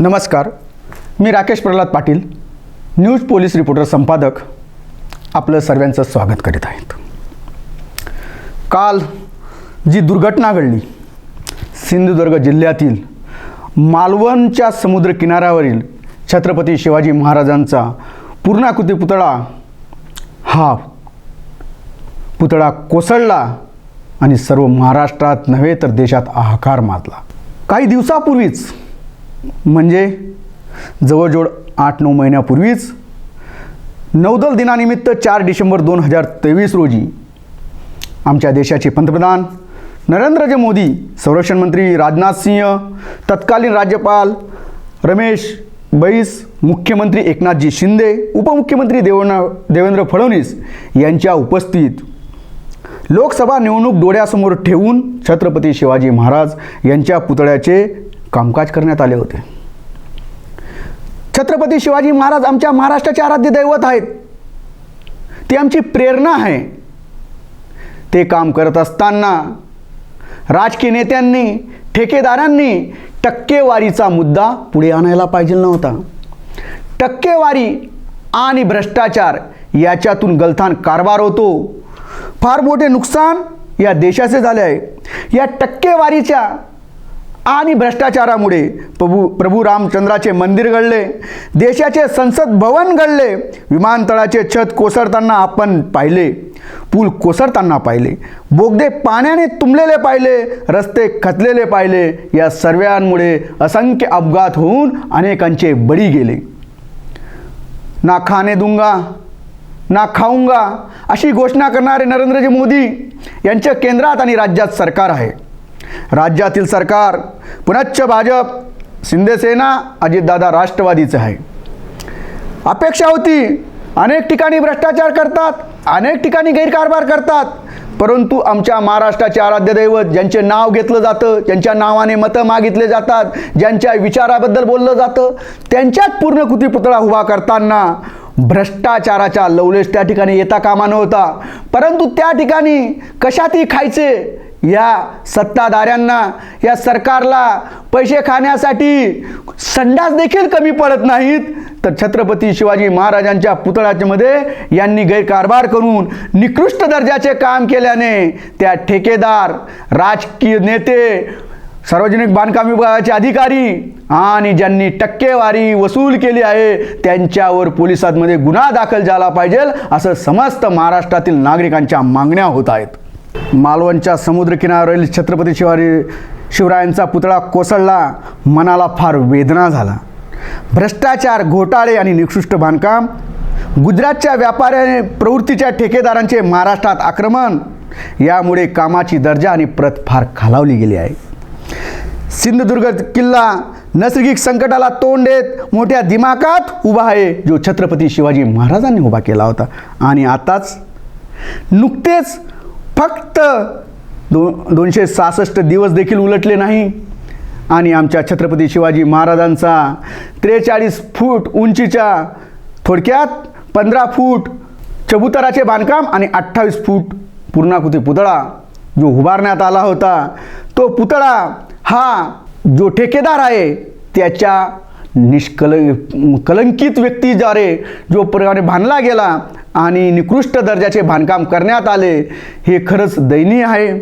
नमस्कार मी Rakesh Pralhad Patil news police reporter संपादक आपलं सर्वांचं स्वागत करीत आहेत. काल जी दुर्घटना घडली सिंधुदुर्ग जिल्ह्यातील मालवणच्या समुद्र किनाऱ्यावरील छत्रपती शिवाजी महाराजांचा पूर्णाकृती पुतळा हा पुतळा कोसळला आणि सर्व महाराष्ट्रात नव्हे तर देशात हाहाकार माजला. काही दिवसापूर्वीच म्हणजे जवळजवळ आठ नऊ महिन्यापूर्वीच नौदल दिनानिमित्त चार डिसेंबर दोन हजार तेवीस रोजी आमच्या देशाचे पंतप्रधान नरेंद्रजी मोदी संरक्षण मंत्री राजनाथ सिंह तत्कालीन राज्यपाल रमेश बैस मुख्यमंत्री एकनाथजी शिंदे उपमुख्यमंत्री देवना देवेंद्र फडणवीस यांच्या उपस्थित लोकसभा निवडणूक डोळ्यासमोर ठेवून छत्रपती शिवाजी महाराज यांच्या पुतळ्याचे कामकाज करण्यात आले होते. छत्रपती शिवाजी महाराज आमच्या महाराष्ट्राचे आराध्य दैवत आहेत. ती आमची प्रेरणा आहे. ते काम करत असताना राजकीय नेत्यांनी ठेकेदारांनी टक्केवारीचा मुद्दा पुढे आणायला पाहिजे नव्हता. टक्केवारी आणि भ्रष्टाचार याच्यातून गलथान कारभार होतो. फार मोठे नुकसान या देशाचे झाले आहे. या टक्केवारीच्या आणि भ्रष्टाचारामुळे प्रभू प्रभू रामचंद्राचे मंदिर घडले देशाचे संसद भवन घडले विमानतळाचे छत कोसळताना आपण पाहिले पूल कोसळताना पाहिले बोगदे पाण्याने तुंबलेले पाहिले रस्ते खचलेले पाहिले या सर्वांमुळे असंख्य अपघात होऊन अनेकांचे बळी गेले. ना खाने दूंगा ना खाऊंगा अशी घोषणा करणारे नरेंद्रजी मोदी यांच्या केंद्रात आणि राज्यात सरकार आहे. राज्यातील सरकार पुनच्च भाजप शिंदेसेना अजितदादा राष्ट्रवादीचं आहे. अपेक्षा होती अनेक ठिकाणी भ्रष्टाचार करतात अनेक ठिकाणी गैरकारभार करतात परंतु आमच्या महाराष्ट्राचे आराध्य दैवत ज्यांचे नाव घेतलं जातं ज्यांच्या नावाने मतं मागितले जातात ज्यांच्या विचाराबद्दल बोललं जातं त्यांच्यात पूर्णकृती पुतळा उभा करताना भ्रष्टाचाराचा लवलेश त्या ठिकाणी येता कामा नव्हता. परंतु त्या ठिकाणी कशातही खायचे या सत्ताधाऱ्यांना या सरकारला पैसे खाण्यासाठी संडास देखील कमी पडत नाहीत. तर छत्रपती शिवाजी महाराजांच्या पुतळ्यामध्ये यांनी गैरकारभार करून निकृष्ट दर्जाचे काम केल्याने त्या ठेकेदार राजकीय नेते सार्वजनिक बांधकाम विभागाचे अधिकारी आणि ज्यांनी टक्केवारी वसूल केली आहे त्यांच्यावर पोलिसांमध्ये गुन्हा दाखल झाला पाहिजे असं समस्त महाराष्ट्रातील नागरिकांच्या मागण्या होत आहेत. मालवणच्या समुद्रकिनाऱ्यावरील छत्रपती शिवाजी शिवरायांचा पुतळा कोसळला. मनाला फार वेदना झाला. भ्रष्टाचार घोटाळे आणि निकृष्ट बांधकाम गुजरातच्या व्यापाऱ्याने प्रवृत्तीच्या ठेकेदारांचे महाराष्ट्रात आक्रमण यामुळे कामाची दर्जा आणि प्रत फार खालावली गेली आहे. सिंधुदुर्ग किल्ला नैसर्गिक संकटाला तोंड देत मोठ्या दिमाकात उभा आहे जो छत्रपती शिवाजी महाराजांनी उभा केला होता. आणि आताच नुकतेच फक्त दो दोनशे सहासष्ट दिवस देखील उलटले नाही. आणि आमच्या छत्रपती शिवाजी महाराजांचा त्रेचाळीस फूट उंचीच्या थोडक्यात पंधरा फूट चबुतराचे बांधकाम आणि अठ्ठावीस फूट पूर्णाकृती पुतळा जो उभारण्यात आला होता तो पुतळा हा जो ठेकेदार आहे त्याच्या निष्कल कलंकित व्यक्तीद्वारे जो प्रकारे बांधला गेला आणि निकृष्ट दर्जाचे बांधकाम करण्यात आले हे खरंच दयनीय आहे.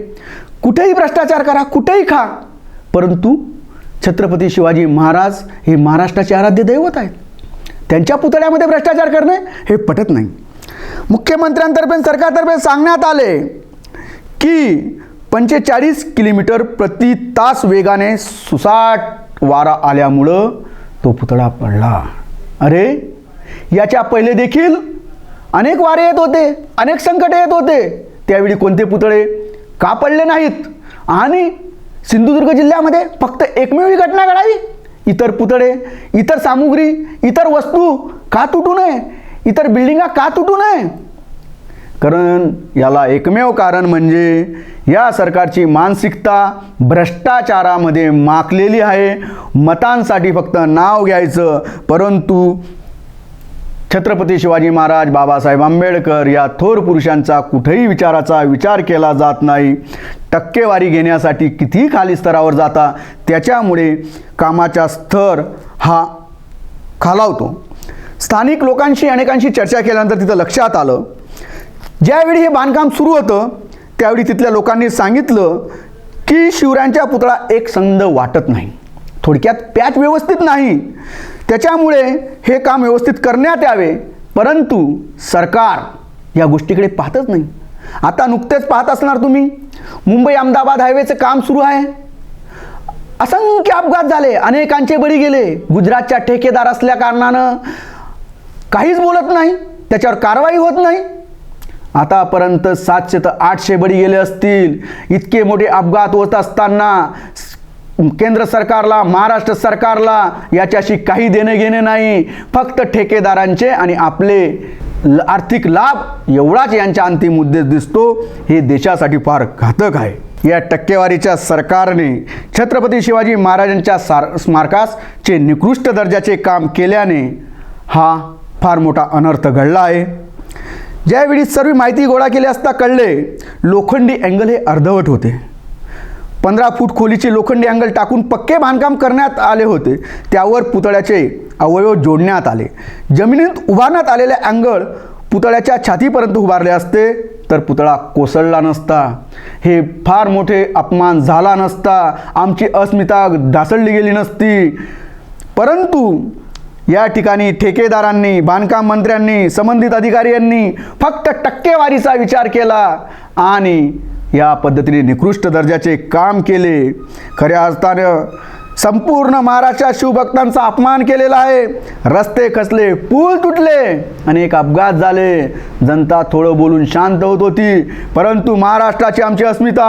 कुठेही भ्रष्टाचार करा कुठेही खा. परंतु छत्रपती शिवाजी महाराज हे महाराष्ट्राचे आराध्य दैवत आहेत. त्यांच्या पुतळ्यामध्ये भ्रष्टाचार करणे हे पटत नाही. मुख्यमंत्र्यांतर्फे सरकारतर्फे सांगण्यात आले की पंचेचाळीस किलोमीटर प्रति तास वेगाने सुसाट वारा आल्यामुळं तो पुतळा पडला. अरे याच्या पहिले देखील अनेक वारे येत होते अनेक संकट येत होते. त्यावेळी कोणते पुतळे का पडले नाहीत आणि सिंधुदुर्ग जिल्ह्यामध्ये फक्त एकमेव ही घटना घडावी? इतर पुतळे इतर सामुग्री इतर वस्तू का तुटू नये? इतर बिल्डिंगा का तुटू नये? कारण याला एकमेव कारण म्हणजे या सरकारची मानसिकता भ्रष्टाचारामध्ये माखलेली आहे. मतांसाठी फक्त नाव घ्यायचं परंतु छत्रपती शिवाजी महाराज बाबासाहेब आंबेडकर या थोर पुरुषांचा कुठेही विचाराचा विचार केला जात नाही. टक्केवारी घेण्यासाठी कितीही खाली स्तरावर जाता त्याच्यामुळे कामाचा स्तर हा खालावतो. स्थानिक लोकांशी अनेकांशी चर्चा केल्यानंतर तिथं लक्षात आलं ज्यावेळी हे बांधकाम सुरू होतं त्यावेळी तिथल्या लोकांनी सांगितलं की शिवरायांच्या पुतळा एक संद वाटत नाही. थोडक्यात पॅच व्यवस्थित नाही. त्याच्यामुळे हे काम व्यवस्थित करण्यात यावे. परंतु सरकार या गोष्टीकडे पाहतच नाही. आता नुकतेच पाहत असणार तुम्ही. मुंबई अहमदाबाद हायवेचं काम सुरू आहे. असंख्य अपघात झाले. अनेकांचे बळी गेले. गुजरातच्या ठेकेदार असल्या कारणानं काहीच बोलत नाही. त्याच्यावर कारवाई होत नाही. आतापर्यंत सातशे तर आठशे बळी गेले असतील. इतके मोठे अपघात होत असताना केंद्र सरकारला महाराष्ट्र सरकारला याच्याशी काही देणे घेणे नाही. फक्त ठेकेदारांचे आणि आपले ल- आर्थिक लाभ एवढाच यांच्या अंतिम उद्देश दिसतो हे देशासाठी फार घातक आहे. या टक्केवारीच्या सरकारने छत्रपती शिवाजी महाराजांच्या सार स्मारकासचे निकृष्ट दर्जाचे काम केल्याने हा फार मोठा अनर्थ घडला आहे. ज्यावेळी सर्व माहिती गोळा केली असता कळले लोखंडी अँगल हे अर्धवट होते. पंधरा फूट खोलीचे लोखंडी अँगल टाकून पक्के बांधकाम करण्यात आले होते. त्यावर पुतळ्याचे अवयव जोडण्यात आले. जमिनीत उभारण्यात आलेले अँगल पुतळ्याच्या छातीपर्यंत उभारले असते तर पुतळा कोसळला नसता. हे फार मोठे अपमान झाला नसता. आमची अस्मिता ढासळली गेली नसती. परंतु या ठिकाणी ठेकेदारांनी बांधकाम मंत्र्यांनी संबंधित अधिकाऱ्यांनी फक्त टक्केवारीचा विचार केला आणि या पद्धतीने निकृष्ट दर्जाचे काम केले. खऱ्या अर्थानं संपूर्ण महाराष्ट्रात शिवभक्तांचा अपमान केलेला आहे. रस्ते खचले पूल तुटले अनेक अपघात झाले. जनता थोडं बोलून शांत होत होती परंतु महाराष्ट्राची आमची अस्मिता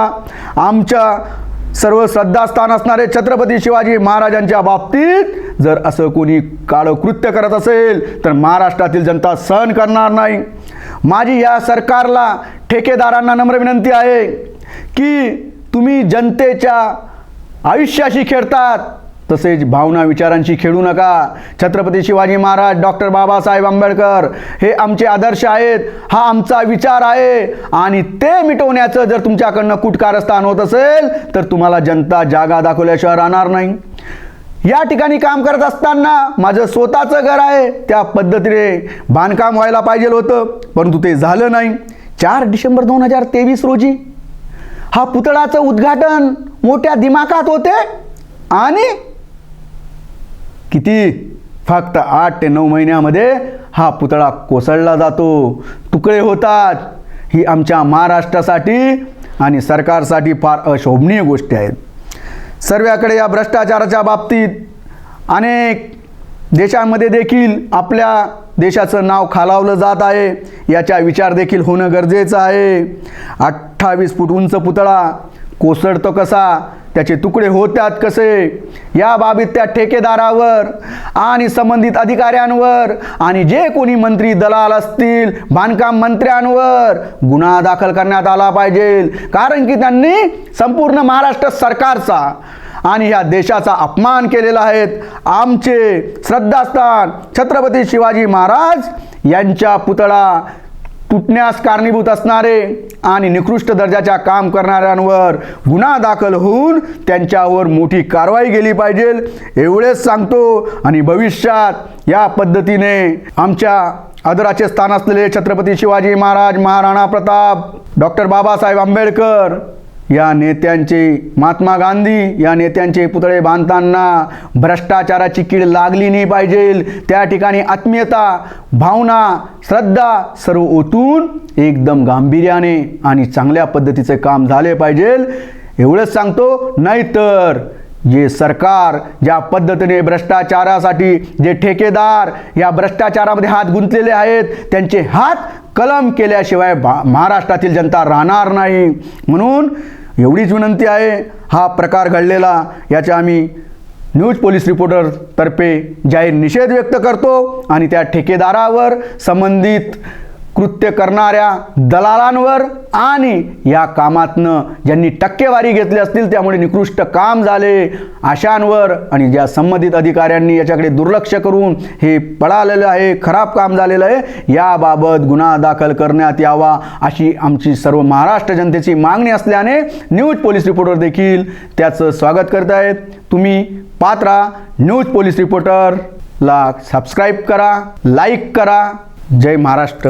आमच्या सर्व श्रद्धास्थान असणारे छत्रपती शिवाजी महाराजांच्या बाबतीत जर असं कोणी काळं कृत्य करत असेल तर महाराष्ट्रातील जनता सहन करणार नाही. माझी या सरकारला ठेकेदारांना नम्र विनंती आहे की तुम्ही जनतेच्या आयुष्याशी खेळतात तसेच भावना विचारांशी खेळू नका. छत्रपती शिवाजी महाराज डॉक्टर बाबासाहेब आंबेडकर हे आमचे आदर्श आहेत हा आमचा विचार आहे. आणि ते मिटवण्याचं जर तुमच्याकडनं कुटकारस्थान होत असेल तर तुम्हाला जनता जागा दाखवल्याशिवाय राहणार नाही. या ठिकाणी काम करत असताना माझं स्वतःचं घर आहे त्या पद्धतीने बांधकाम व्हायला पाहिजे होतं परंतु ते झालं नाही. चार डिसेंबर दोन हजार तेवीस रोजी हा पुतळाचं उद्घाटन मोठ्या दिमाखात होते आणि किती? फक्त आठ ते नऊ महिन्यामध्ये हा पुतळा कोसळला जातो. तुकडे होतात. ही आमच्या महाराष्ट्रासाठी आणि सरकारसाठी फार अशोभनीय गोष्टी आहेत सर्वाकडे या भ्रष्टाचाराच्या बाबतीत अनेक देशांमध्ये देखील आपल्या देशाचं नाव खालावलं जात आहे. याचा विचार देखील होणं गरजेचं आहे. अठ्ठावीस फूट उंच पुतळा कोसळतो कसा? त्याचे तुकडे होतात कसे? या बाबीत त्या ठेकेदारावर आणि संबंधित अधिकाऱ्यांवर आणि जे कोणी मंत्री दलाल असतील बांधकाम मंत्र्यांवर गुन्हा दाखल करण्यात आला पाहिजे. कारण की त्यांनी संपूर्ण महाराष्ट्र सरकारचा आणि या देशाचा अपमान केलेला आहेत. आमचे श्रद्धास्थान छत्रपती शिवाजी महाराज यांच्या पुतळा तुटण्यास कारणीभूत असणारे आणि निकृष्ट दर्जाच्या काम करणाऱ्यांवर गुन्हा दाखल होऊन त्यांच्यावर मोठी कारवाई केली पाहिजे एवढेच सांगतो. आणि भविष्यात या पद्धतीने आमच्या आदराचे स्थान असलेले छत्रपती शिवाजी महाराज महाराणा प्रताप डॉक्टर बाबासाहेब आंबेडकर या नेत्यांचे महात्मा गांधी या नेत्यांचे पुतळे बांधताना भ्रष्टाचाराची कीड लागली नाही पाहिजे. त्या ठिकाणी आत्मीयता भावना श्रद्धा सर्व ओतून एकदम गांभीर्याने आणि चांगल्या पद्धतीचे काम झाले पाहिजे. एवढंच सांगतो नाहीतर जे सरकार ज्या पद्धतीने भ्रष्टाचारासाठी जे ठेकेदार या भ्रष्टाचारामध्ये हात गुंतलेले आहेत त्यांचे हात कलम केल्याशिवाय भा महाराष्ट्रातील जनता राहणार नाही. म्हणून एवढीच विनंती आहे हा प्रकार घडलेला याच्या आम्ही न्यूज पोलीस रिपोर्टर तर्फे जाहीर निषेध व्यक्त करतो आणि त्या ठेकेदारावर संबंधित कृत्य करणाऱ्या दलालांवर आणि या कामातनं ज्यांनी टक्केवारी घेतली असतील त्यामुळे निकृष्ट काम झाले. अशांवर आणि ज्या संबंधित अधिकाऱ्यांनी याच्याकडे दुर्लक्ष करून हे पळालेलं आहे खराब काम झालेलं आहे याबाबत गुन्हा दाखल करण्यात यावा अशी आमची सर्व महाराष्ट्र जनतेची मागणी असल्याने न्यूज पोलीस रिपोर्टर देखील त्याचं स्वागत करत आहेत. तुम्ही पात्रा न्यूज पोलीस रिपोर्टरला सबस्क्राईब करा लाईक करा. जय महाराष्ट्र.